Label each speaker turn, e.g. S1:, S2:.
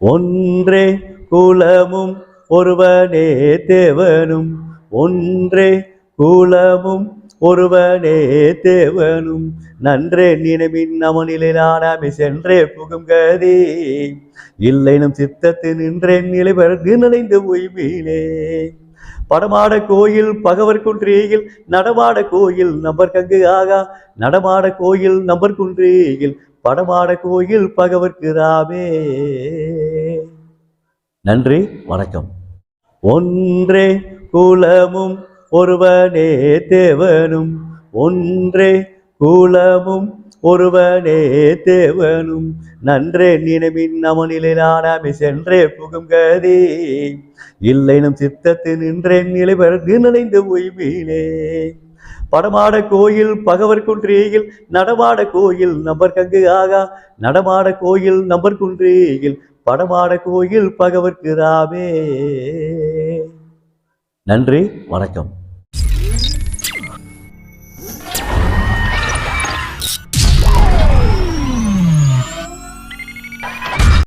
S1: ஒன்றே குலமும் ஒருவனே தேவனும் ஒன்றே குலமும் ஒருவனே தேவனும் நன்றே நினைவின் அவனிலே நானாமி சென்றே புகும் கதி. இல்லைனும் சித்தத்தில் நின்றேன் நிலை பிறகு நினைந்து உய்மீனே படமாட கோயில் பகவர் குன்றியில் நடமாட கோயில் நம்பர் கங்கு ஆகா. நடமாட கோயில் நம்பர் குன்றியில் படமாட கோயில் பகவர்க்கு ராமே. நன்றி வணக்கம். ஒன்றே குலமும் ஒருவனே தேவனும் ஒன்றே குலமும் ஒருவனே தேவனும். நன்றே நினைவின் அவனிலே நானாமி சென்றே புகும் கதி. இல்லைனும் சித்தத்தில் நின்றேன் நிலை பிறகு நினைந்து உய்மீனே படமாட கோயில் பகவர் குன்றியில் நடமாட கோயில் நம்பர் கங்கு ஆகா. நடமாட கோயில் நம்பர் குன்றியில் படமாட கோயில் பகவர்க்கு ராமே. நன்றி வணக்கம். Ooh.